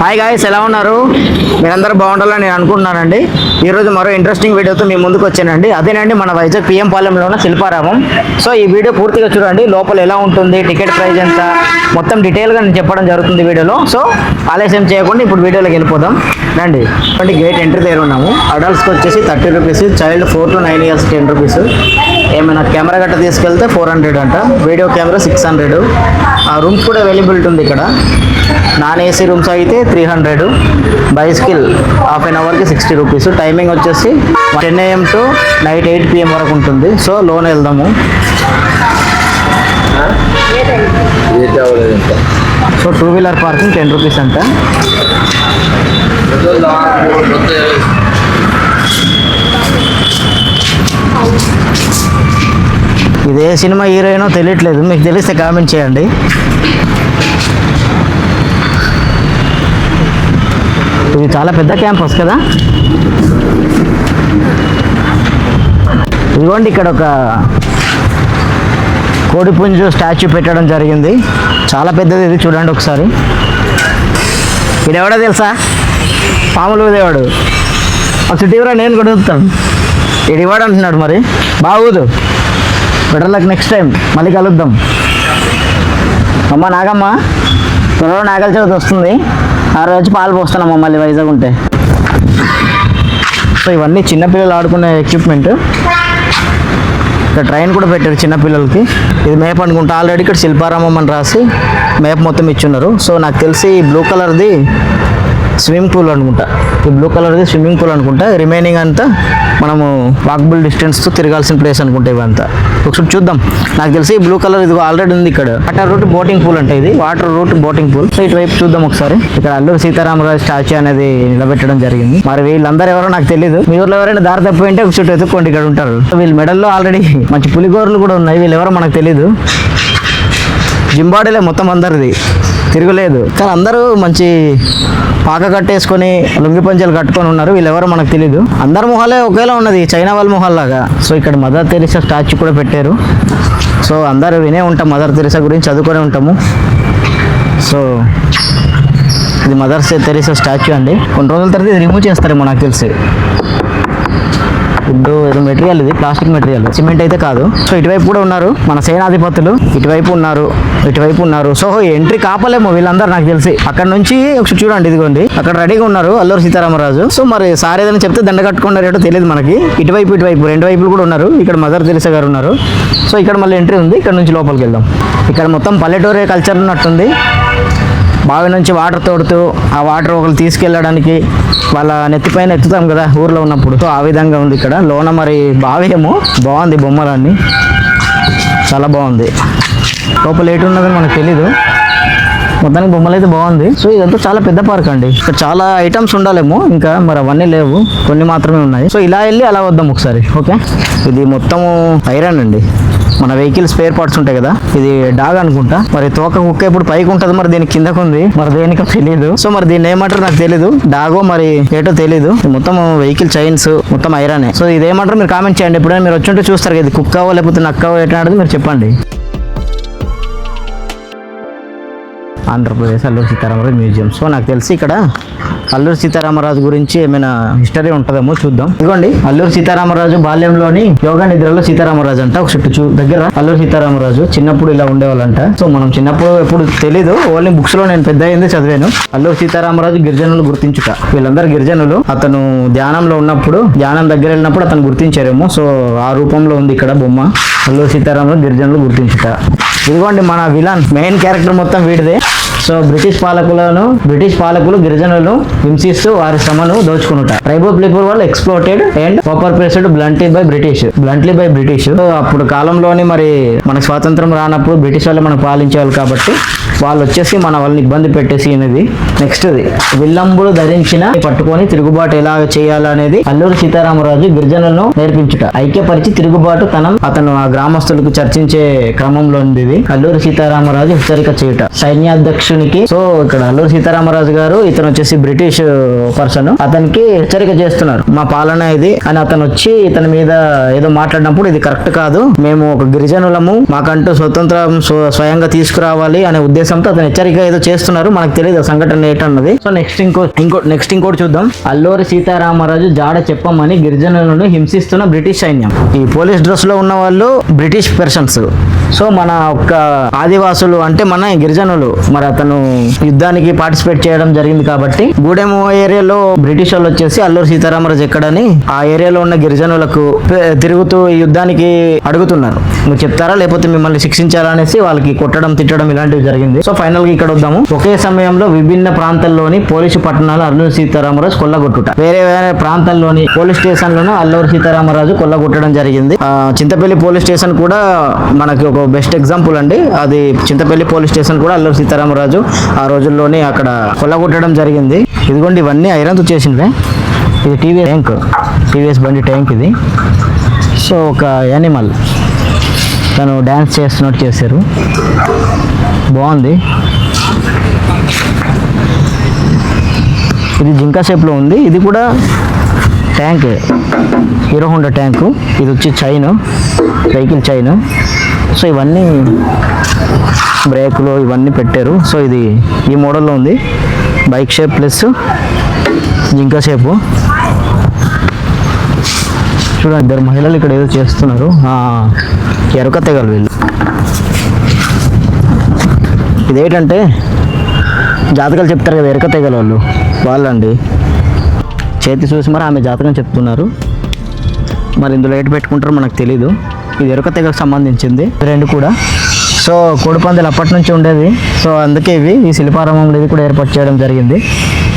Hi guys ఎలా ఉన్నారు? మీరందరూ బాగుండాలని నేను అనుకుంటున్నానండి. ఈరోజు మరో ఇంట్రెస్టింగ్ వీడియోతో మీ ముందుకు వచ్చానండి. అదేనండి మన వైజాగ్ పిఎం పాలెంలో ఉన్న శిల్పారామం. సో ఈ వీడియో పూర్తిగా చూడండి లోపల ఎలా ఉంటుంది టికెట్ ప్రైస్ ఎంత మొత్తం డీటెయిల్గా నేను చెప్పడం జరుగుతుంది వీడియోలో. సో ఆలస్యం చేయకుండా ఇప్పుడు వీడియోలోకి వెళ్ళిపోదాం. రండి. అంటే గేట్ ఎంట్రీ దగ్గర ఉన్నాము. అడల్ట్స్కి వచ్చేసి thirty rupees child four to nine years ten rupees ఏమైనా కెమెరా గట్ట తీసుకెళ్తే ఫోర్ హండ్రెడ్ అంట. వీడియో కెమెరా సిక్స్ హండ్రెడ్ ఆ రూమ్స్ కూడా అవైలబిలిటీ ఉంది ఇక్కడ. నాన్ ఏసీ రూమ్స్ అయితే three hundred bicycle half an అవర్కి sixty rupees timing వచ్చేసి ten AM to night eight PM వరకు ఉంటుంది. సో లోన్ వెళ్దాము. So two wheeler parking ten rupees అంట. ఇదే సినిమా హీరోయినో తెలియట్లేదు. మీకు తెలిస్తే కామెంట్ చేయండి. ఇది చాలా పెద్ద క్యాంపస్ కదా? ఇదిగోండి ఇక్కడ ఒక కోడిపుంజు స్టాచ్యూ పెట్టడం జరిగింది. చాలా పెద్దది ఇది చూడండి ఒకసారి. ఇడెవడో తెలుసా? పాములు దేవాడు అసలు తీవ్ర నేను కూడా చూస్తాను ఇది ఇవాడు అంటున్నాడు మరి. బాగోదు బెటర్ నెక్స్ట్ టైం. మళ్ళీ కలుద్దాం. అమ్మ నాగమ్మ. త్వరలో నాగల చవితి వస్తుంది. ఆ రోజు పాలు పోస్తున్నాం మళ్ళీ వైజాగ్ ఉంటే. సో ఇవన్నీ చిన్నపిల్లలు ఆడుకునే ఎక్విప్మెంట్ ఇక్కడ ట్రైన్ కూడా పెట్టారు చిన్నపిల్లలకి ఇది మేప్ అనుకుంటా. ఆల్రెడీ ఇక్కడ శిల్పారామం అని రాసి మేప్ మొత్తం ఇచ్చున్నారు. సో నాకు తెలిసి బ్లూ కలర్ది స్విమ్మింగ్ పూల్ అనుకుంటా. ఈ బ్లూ కలర్ది స్విమ్మింగ్ పూల్ అనుకుంటా. రిమైనింగ్ అంతా మనము వాకబుల్ డిస్టెన్స్తో తిరగాల్సిన ప్లేస్ అనుకుంటా ఇవంతా. ఒకసారి చూద్దాం. నాకు తెలిసి ఈ బ్లూ కలర్ ఇది ఆల్రెడీ ఉంది ఇక్కడ. వాటర్ రూట్ బోటింగ్ పూల్ అంటే ఇది. Water route boating pool so ఇటువైపు చూద్దాం ఒకసారి. ఇక్కడ అల్లూరు సీతారామరాజు స్టాచ్యూ అనేది నిలబెట్టడం జరిగింది. మరి వీళ్ళందరూ ఎవరో నాకు తెలియదు మీ ఊర్లో ఎవరైనా దారి తప్పిపోయింటే ఒక చుట్టూ ఎత్తుక్కోండి ఇక్కడ ఉంటారు. వీళ్ళ మెడల్లో ఆల్రెడీ మంచి పులిగోరలు కూడా ఉన్నాయి. వీళ్ళు ఎవరో మనకు తెలియదు జింబాడీలే మొత్తం అందరిది. తిరగలేదు. కానీ అందరూ మంచి పాక కట్టేసుకొని లుంగి పంచాలు కట్టుకొని ఉన్నారు. వీళ్ళు ఎవరో మనకు తెలియదు అందరి మొహాలే ఒకేలా ఉన్నది. చైనా వాళ్ళ మొహాల్లాగా. సో ఇక్కడ మదర్ తెరిసా స్టాచ్యూ కూడా పెట్టారు. సో అందరూ వినే ఉంటాం. మదర్ తెరిసా గురించి చదువుకొని ఉంటాము. సో ఇది మదర్ తెరిసా స్టాచ్యూ అండి. కొన్ని రోజుల తర్వాత ఇది రిమూవ్ చేస్తారేమో నాకు తెలిసి. ఫుడ్ ఏదో మెటీరియల్ ఇది ప్లాస్టిక్ మెటీరియల్. సిమెంట్ అయితే కాదు. సో ఇటువైపు కూడా ఉన్నారు మన సేనాధిపతులు. ఇటువైపు ఉన్నారు ఇటువైపు ఉన్నారు. సో ఎంట్రీ కాపలేము వీళ్ళందరూ నాకు తెలిసి. అక్కడ నుంచి ఒకసారి చూడండి ఇదిగోండి. అక్కడ రెడీగా ఉన్నారు అల్లూరు సీతారామరాజు. సో మరి సార్ ఏదైనా చెప్తే దండ కట్టుకున్నారేటో తెలియదు మనకి. ఇటువైపు ఇటువైపు రెండు వైపులు కూడా ఉన్నారు. ఇక్కడ మదర్ తెరిసా గారు ఉన్నారు. సో ఇక్కడ మళ్ళీ ఎంట్రీ ఉంది. ఇక్కడ నుంచి లోపలికి వెళ్దాం. ఇక్కడ మొత్తం పల్లెటూరే కల్చర్ ఉన్నట్టుంది. బావి నుంచి వాటర్ తోడుతూ ఆ వాటర్ ఒకరు తీసుకెళ్ళడానికి వాళ్ళ నెత్తిపైన ఎత్తుతాం కదా ఊర్లో ఉన్నప్పుడు. ఆ విధంగా ఉంది ఇక్కడ. లోన మరి బావి ఏమో. బాగుంది బొమ్మలన్నీ. చాలా బాగుంది. లోపల ఏటు ఉన్నదని మనకు తెలీదు. మొత్తానికి బొమ్మలు అయితే బాగుంది. సో ఇదంతా చాలా పెద్ద పార్క్ అండి. ఇక్కడ చాలా ఐటమ్స్ ఉండాలేమో. ఇంకా మరి అవన్నీ లేవు. కొన్ని మాత్రమే ఉన్నాయి. సో ఇలా వెళ్ళి అలా వద్దాం ఒకసారి. ఓకే? ఇది మొత్తము ఐరన్ అండి. మన వెహికల్ స్పేర్ పార్ట్స్ ఉంటాయి కదా ఇది డాగ్ అనుకుంటా. మరి తోక కుక్క ఇప్పుడు పైకి ఉంటుంది మరి దీని కిందకు ఉంది. మరి దేనికో తెలియదు సో మరి దీన్ని ఏమంటారు నాకు తెలియదు డాగో మరి ఏటో తెలియదు మొత్తం వెహికల్ చైన్స్ మొత్తం ఐరనే సో ఇది ఏమంటారు మీరు కామెంట్ చేయండి. ఎప్పుడైనా మీరు వచ్చి ఉంటే చూస్తారు కదా ఇది కుక్కవో లేకపోతే నక్కవో ఎట్లా మీరు చెప్పండి. ఆంధ్రప్రదేశ్ అల్లూరు సీతారామరాజు మ్యూజియం. సో నాకు తెలిసి ఇక్కడ అల్లూరు సీతారామరాజు గురించి ఏమైనా హిస్టరీ ఉంటుందేమో చూద్దాం. ఇదిగోండి అల్లూరు సీతారామరాజు బాల్యంలోని యోగా నిద్రలో సీతారామరాజు అంట. ఒక చుట్టూ దగ్గర అల్లూరు సీతారామరాజు చిన్నప్పుడు ఇలా ఉండేవాళ్ళంట. సో మనం చిన్నప్పుడు ఎప్పుడు తెలీదు. ఓన్లీ బుక్స్లో నేను పెద్ద అయింది చదివాను. అల్లూరు సీతారామరాజు గిరిజనులు గుర్తించుట. వీళ్ళందరూ గిరిజనులు. అతను ధ్యానంలో ఉన్నప్పుడు ధ్యానం దగ్గర వెళ్ళినప్పుడు అతను గుర్తించారేమో. సో ఆ రూపంలో ఉంది ఇక్కడ బొమ్మ. అల్లూరు సీతారామరాజు గిరిజనులు గుర్తించుట. ఇదిగోండి మన విలన్. మెయిన్ క్యారెక్టర్ మొత్తం వీడిదే. సో బ్రిటిష్ పాలకులను బ్రిటిష్ పాలకులు గిరిజనులను హింసిస్తూ వారి శ్రమను దోచుకునుట. ట్రైబల్ పీపుల్ వాళ్ళు exploited and oppressed bluntly by British. Bluntly by British. అప్పుడు కాలంలోని మరి మన స్వాతంత్రం రానప్పుడు బ్రిటిష్ వాళ్ళు మనం పాలించేవాళ్ళు కాబట్టి వాళ్ళు వచ్చేసి మన వాళ్ళని ఇబ్బంది పెట్టేసి అనేది నెక్స్ట్ విల్లంబులు ధరించిన పట్టుకొని తిరుగుబాటు ఎలా చేయాలనేది అల్లూరి సీతారామరాజు గిరిజనులను నేర్పించుట. ఐక్యపరిచి తిరుగుబాటు తనం అతను ఆ గ్రామస్తులకు చర్చించే క్రమంలో ఉంది ఇది అల్లూరి సీతారామరాజు హెచ్చరిక చేయుట. సైన్యాధ్యక్షునికి సో ఇక్కడ అల్లూరి సీతారామరాజు గారు ఇతను వచ్చేసి బ్రిటిష్ పర్సన్. అతనికి హెచ్చరిక చేస్తున్నారు. మా పాలన ఇది అని అతను వచ్చి ఇతని మీద ఏదో మాట్లాడినప్పుడు ఇది కరెక్ట్ కాదు. మేము ఒక గిరిజనులము మాకంటూ స్వతంత్రం స్వ- స్వయంగా తీసుకురావాలి అనే ఉద్దేశంతో అతను హెచ్చరిక ఏదో చేస్తున్నారు. మనకు తెలియదు సంఘటన ఏంటన్నది సో నెక్స్ట్ ఇంకో ఇంకో నెక్స్ట్ ఇంకోటి చూద్దాం. అల్లూరి సీతారామరాజు జాడ చెప్పమని గిరిజనులను హింసిస్తున్న బ్రిటిష్ సైన్యం. ఈ పోలీస్ డ్రెస్లో ఉన్న వాళ్ళు బ్రిటిష్ పర్సన్స్ సో మన ఒక్క ఆదివాసులు అంటే మన గిరిజనులు. మరి అతను యుద్ధానికి పార్టిసిపేట్ చేయడం జరిగింది కాబట్టి గూడెం ఏరియాలో బ్రిటిష్ వాళ్ళు వచ్చేసి అల్లూరు సీతారామరాజు ఎక్కడని ఆ ఏరియాలో ఉన్న గిరిజనులకు తిరుగుతూ యుద్ధానికి అడుగుతున్నారు. నువ్వు చెప్తారా? లేకపోతే మిమ్మల్ని శిక్షించారా అనేసి వాళ్ళకి కొట్టడం తిట్టడం ఇలాంటివి జరిగింది. సో ఫైనల్గా ఇక్కడ వద్దాము. ఒకే సమయంలో విభిన్న ప్రాంతాల్లోని పోలీసు పట్టణాలు అల్లూరి సీతారామరాజు కొల్లగొట్టుట. వేరే వేరే ప్రాంతంలోని పోలీస్ స్టేషన్ లోను అల్లూరు సీతారామరాజు కొల్లగొట్టడం జరిగింది. చింతపల్లి పోలీస్ స్టేషన్ కూడా మనకి ఒక బెస్ట్ ఎగ్జాంపుల్ అండి. అది చింతపల్లి పోలీస్ స్టేషన్ కూడా అల్లూరి సీతారామరాజు ఆ రోజుల్లోనే అక్కడ కొల్లగొట్టడం జరిగింది. ఇదిగోండి ఇవన్నీ ఐరన్తో చేసినవే ఇది టీవీఎస్ ట్యాంక్. టీవీఎస్ బండి ట్యాంక్ ఇది. సో ఒక యానిమల్. తను డ్యాన్స్ చేస్తున్నట్టు చేశారు. బాగుంది. ఇది జింకా షేప్లో ఉంది. ఇది కూడా ట్యాంక్ హీరో హోండా ట్యాంకు ఇది వచ్చి చైన్ వెహికల్ చైన్. సో ఇవన్నీ బ్రేకులు ఇవన్నీ పెట్టారు. సో ఇది ఈ మోడల్లో ఉంది. బైక్ షేప్ ప్లస్ జింకా షేపు. చూడండి ఇద్దరు మహిళలు ఇక్కడ ఏదో చేస్తున్నారు. ఎరక తెగలు వీళ్ళు. ఇదేంటంటే జాతకాలు చెప్తారు కదా ఎరక తెగల వాళ్ళు. వాళ్ళండి. చేతి చూసి మరి ఆమె జాతకం చెప్తున్నారు. మరి ఇందులో ఏటు పెట్టుకుంటారో మనకు తెలీదు. ఇది ఎరుక తెగకు సంబంధించింది. రెండు కూడా. సో కోడిపందాలు అప్పటి నుంచి ఉండేది సో అందుకే ఇవి ఈ శిల్పారామంలో ఇది కూడా ఏర్పాటు చేయడం జరిగింది.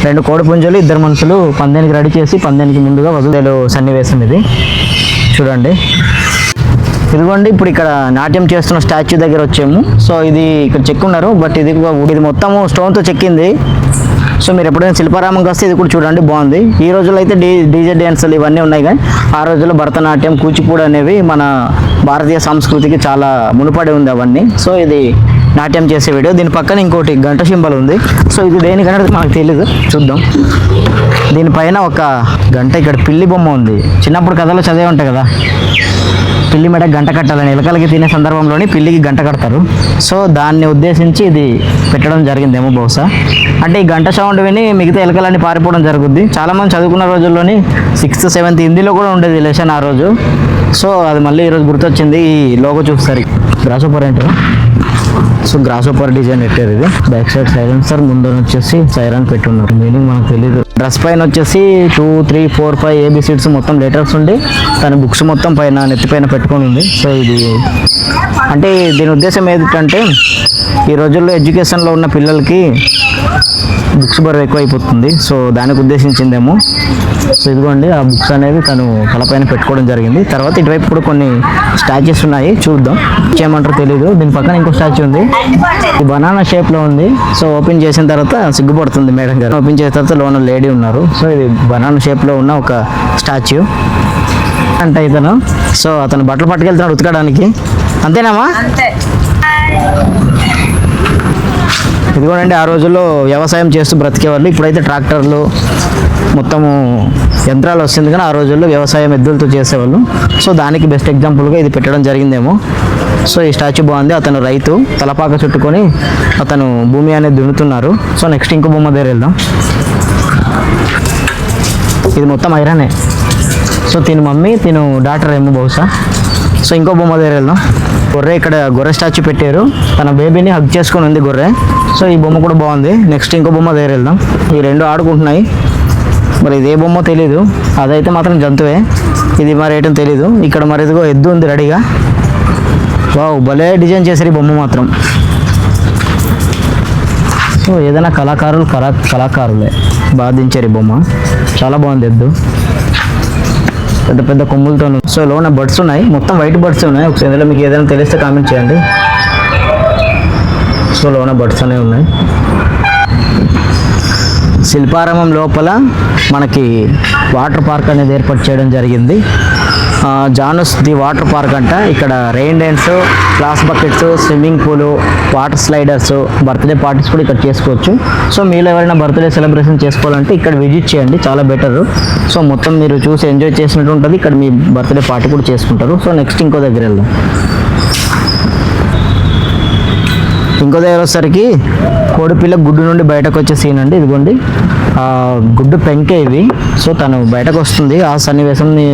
రెండు కోడి ఇద్దరు మనుషులు పందానికి రెడీ చేసి పందానికి ముందుగా వదిలేలు సన్నివేశం ఇది. చూడండి. ఇదిగోండి ఇప్పుడు ఇక్కడ నాట్యం చేస్తున్న స్టాచ్యూ దగ్గర వచ్చాము. సో ఇది ఇక్కడ చెక్కున్నారు బట్ ఇది ఇది మొత్తము స్టోన్తో చెక్కింది. సో మీరు ఎప్పుడైనా శిల్పారామంకి వస్తే ఇది కూడా చూడండి బాగుంది. ఈ రోజుల్లో అయితే డీ డీజే డ్యాన్సులు ఇవన్నీ ఉన్నాయి కానీ ఆ రోజుల్లో భరతనాట్యం కూచిపూడి అనేవి మన భారతీయ సంస్కృతికి చాలా మునుపడి ఉంది అవన్నీ. సో ఇది నాట్యం చేసే వీడియో. దీని పక్కన ఇంకోటి గంట సింబల్ ఉంది. సో ఇది దేనికనేది మనకు తెలియదు చూద్దాం. దీనిపైన ఒక గంట ఇక్కడ పిల్లి బొమ్మ ఉంది. చిన్నప్పుడు కథలో చదివే ఉంటాయి కదా. పిల్లి మెడ గంట కట్టాలని ఎలకలకి తినే సందర్భంలోని పిల్లికి గంట కడతారు. సో దాన్ని ఉద్దేశించి ఇది పెట్టడం జరిగిందేమో బహుశా. అంటే ఈ గంట సౌండ్ విని మిగతా ఎలకలన్నీ పారిపోవడం జరుగుద్ది. చాలామంది చదువుకున్న రోజుల్లోని సిక్స్త్ సెవెంత్ హిందీలో కూడా ఉండేది లెసన్ ఆ రోజు. సో అది మళ్ళీ ఈరోజు గుర్తొచ్చింది ఈ లోగో చూస్తారు గ్రాసోపర్ ఏంటో సో గ్రాస్ ఓపర్ డిజైన్ పెట్టారు ఇది. బ్యాక్ సైడ్ సైలెన్సర్ ముందు వచ్చేసి సైరన్ పెట్టున్నారు. మీనింగ్ మనకు తెలియదు డ్రెస్ పైన వచ్చేసి two three four five AB seats మొత్తం లెటర్స్ ఉండి తన బుక్స్ మొత్తం పైన నెత్తి పైన పెట్టుకొని ఉంది. సో ఇది అంటే దీని ఉద్దేశం ఏంటంటే ఈ రోజుల్లో ఎడ్యుకేషన్లో ఉన్న పిల్లలకి బుక్స్ బరువు ఎక్కువ అయిపోతుంది సో దానికి ఉద్దేశించిందేమో సో ఇదిగోండి ఆ బుక్స్ అనేవి తను తలపైన పెట్టుకోవడం జరిగింది. తర్వాత ఇటువైపు కూడా కొన్ని స్టాచ్యూస్ ఉన్నాయి చూద్దాం. చేయమంటారో తెలియదు దీని పక్కన ఇంకో స్టాచ్యూ ఉంది. ఇది బనానా షేప్లో ఉంది. సో ఓపెన్ చేసిన తర్వాత సిగ్గుపడుతుంది మేడం గారు. ఓపెన్ చేసిన తర్వాత లోన లేడీ ఉన్నారు. సో ఇది బనానా షేప్లో ఉన్న ఒక స్టాచ్యూ. అంటే ఇతను. సో అతను బట్టలు పట్టుకెళ్తున్నాడు ఉతకడానికి. అంతేనామా? ఇదిగోనండి ఆ రోజుల్లో వ్యవసాయం చేస్తూ బ్రతికేవాళ్ళు. ఇప్పుడైతే ట్రాక్టర్లు మొత్తము యంత్రాలు వస్తుంది కానీ ఆ రోజుల్లో వ్యవసాయం ఎద్దులతో చేసేవాళ్ళు. సో దానికి బెస్ట్ ఎగ్జాంపుల్గా ఇది పెట్టడం జరిగిందేమో. సో ఈ స్టాచ్యూ బాగుంది. అతను రైతు తలపాక చుట్టుకొని అతను భూమి అనేది దున్నుతున్నారు. సో నెక్స్ట్ ఇంకో బొమ్మ దగ్గర వెళ్దాం. ఇది మొత్తం ఐరనే. సో తిను మమ్మీ తిను డాక్టర్ ఏమో బహుశా. సో ఇంకో బొమ్మ దగ్గర వెళ్దాం. గొర్రె ఇక్కడ గొర్రె స్టాచ్యూ పెట్టారు. తన బేబీని హగ్ చేసుకొని ఉంది గొర్రె. సో ఈ బొమ్మ కూడా బాగుంది. నెక్స్ట్ ఇంకో బొమ్మ దగ్గర వెళ్దాం. ఈ రెండు ఆడుకుంటున్నాయి. మరి ఇది ఏ బొమ్మ తెలీదు. అదైతే మాత్రం జంతువే. ఇది మరి ఏంటో తెలీదు. ఇక్కడ మరి ఇదిగో ఎద్దు ఉంది రెడీగా. వావ్ భలే డిజైన్ చేశారు ఈ బొమ్మ మాత్రం. సో ఏదైనా కళాకారులు కళా కళాకారులే బాధించారు ఈ బొమ్మ. చాలా బాగుంది ఎద్దు. పెద్ద పెద్ద కొమ్ములతో సో లోన బర్డ్స్ ఉన్నాయి. మొత్తం వైట్ బర్డ్స్ ఉన్నాయి. ఒకసారి ఇందులో మీకు ఏదైనా తెలిస్తే కామెంట్ చేయండి. సో లోన బర్డ్స్ అనేవి ఉన్నాయి. శిల్పారామం లోపల మనకి వాటర్ పార్క్ అనేది ఏర్పాటు చేయడం జరిగింది. జానస్ ది వాటర్ పార్క్ అంట. ఇక్కడ rain dance glass buckets swimming పూలు వాటర్ స్లైడర్స్ బర్త్డే పార్టీస్ కూడా ఇక్కడ చేసుకోవచ్చు. సో మీలో ఎవరైనా బర్త్డే సెలబ్రేషన్ చేసుకోవాలంటే ఇక్కడ విజిట్ చేయండి చాలా బెటర్. సో మొత్తం మీరు చూసి ఎంజాయ్ చేసినట్టు ఉంటుంది. ఇక్కడ మీ బర్త్డే పార్టీ కూడా చేసుకుంటారు. సో నెక్స్ట్ ఇంకో దగ్గర వెళ్దాం. ఇంకో దగ్గర వచ్చేసరికి కోడిపిల్ల గుడ్డు నుండి బయటకు వచ్చే సీన్ అండి. ఇదిగోండి. గుడ్డు పెంకే ఇవి సో తను బయటకు వస్తుంది. ఆ సన్నివేశంని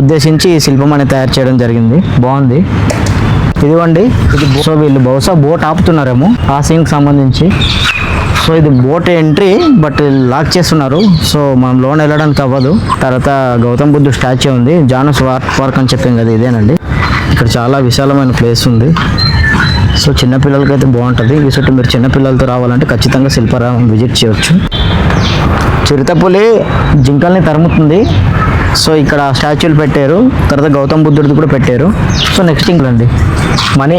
ఉద్దేశించి ఈ శిల్పం అనేది తయారు చేయడం జరిగింది. బాగుంది. ఇదిగోండి. ఇది సో వీళ్ళు బహుశా బోట్ ఆపుతున్నారేమో ఆ సీన్కి సంబంధించి. సో ఇది బోట్ ఎంట్రీ బట్ లాక్ చేస్తున్నారు. సో మనం లోన్ వెళ్ళడానికి అవ్వదు. తర్వాత గౌతమ్ బుద్ధు స్టాచ్యూ ఉంది. జానస్ వార్క్ పార్క్ అని చెప్పాం కదా ఇదేనండి. ఇక్కడ చాలా విశాలమైన ప్లేస్ ఉంది. సో చిన్నపిల్లలకైతే బాగుంటుంది. ఈ చుట్టూ మీరు చిన్నపిల్లలతో రావాలంటే ఖచ్చితంగా శిల్పారామం విజిట్ చేయవచ్చు చిరుతపులి జింకల్ని తరుముతుంది. సో ఇక్కడ స్టాచ్యూలు పెట్టారు. తర్వాత గౌతమ్ బుద్ధుడిది కూడా పెట్టారు. సో నెక్స్ట్ ఇంకండి మనీ.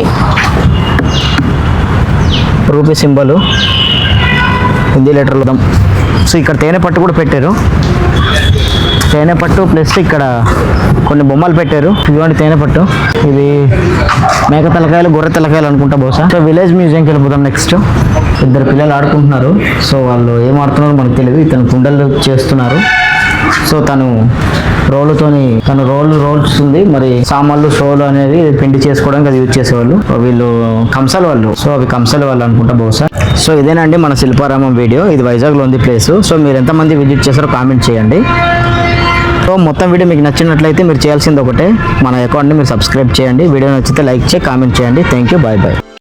Rupee symbol. హిందీ లెటర్లు దాం సో ఇక్కడ తేనె పట్టు కూడా పెట్టారు. తేనె పట్టు ప్లస్ ఇక్కడ కొన్ని బొమ్మలు పెట్టారు. ఇదిగోండి తేనె పట్టు. ఇది మేక తలకాయలు గొర్రె తలకాయలు అనుకుంటా బహుశా. సో విలేజ్ మ్యూజియంకి వెళ్ళిపోతాం నెక్స్ట్. ఇద్దరు పిల్లలు ఆడుకుంటున్నారు. సో వాళ్ళు ఏం ఆడుతున్నారో మనకు తెలియదు. ఇతను కుండలు చేస్తున్నారు. సో తను రోలుతోని తను రోలు రోల్స్ ఉంది. మరి సామాన్లు షోలు అనేది పిండి చేసుకోవడానికి అది యూజ్ చేసేవాళ్ళు. వీళ్ళు కంసాల వాళ్ళు. సో అవి కంసాల వాళ్ళు అనుకుంటా బహుశా. సో ఇదేనండి మన శిల్పారామం వీడియో. ఇది వైజాగ్లో ఉంది ప్లేస్. సో మీరు ఎంతమంది విజిట్ చేస్తారో కామెంట్ చేయండి. సో మొత్తం వీడియో మీకు నచ్చినట్లయితే మీరు చేయాల్సింది ఒకటే. మన అకౌంట్ని మీరు సబ్స్క్రైబ్ చేయండి. వీడియో నచ్చితే లైక్ చేయి కామెంట్ చేయండి. Thank you. Bye bye.